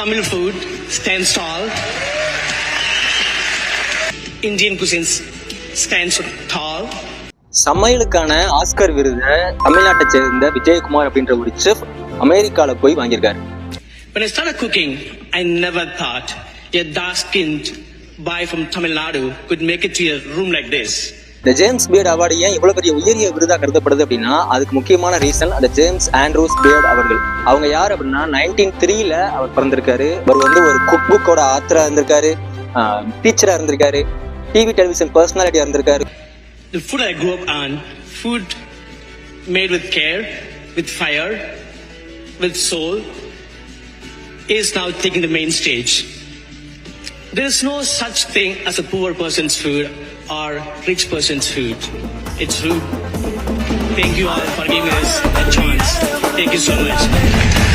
Tamil food stands tall. Indian cuisine stands tall. சமையலுக்கான Oscar விருதை தமிழ்நாட்டை சேர்ந்த விஜயகுமார் அப்படின்ற ஒரு செஃப் அமெரிக்கால போய் வாங்கியிருக்காரு When I started cooking, I never thought a dark-skinned boy from Tamil Nadu could make it to a room like this. இந்த ஜேம்ஸ் பியர்ட் அவார்டு ஏன் இவ்வளவு பெரிய உயரிய விருதா கருதப்படுது அப்படின்னா அதுக்கு முக்கியமான ரீசன் அந்த ஜேம்ஸ் ஆண்ட்ரூஸ் பியர்ட் அவர்கள். அவங்க யார் அப்படின்னா நைன்டீன் த்ரீல அவர் பிறந்திருக்காரு. அவர் வந்து ஒரு குக் புக்கோட ஆத்தரா இருந்திருக்காரு. டீச்சரா இருந்திருக்காரு. டிவி டெலிவிஷன் பர்சனாலிட்டியா இருந்திருக்காரு. The food I grew up on, food made with care, with fire, with soul, is now taking the main stage. There is no such thing as a poor person's food. Or rich person's food. It's food. Thank you all for giving us a chance. Thank you so much.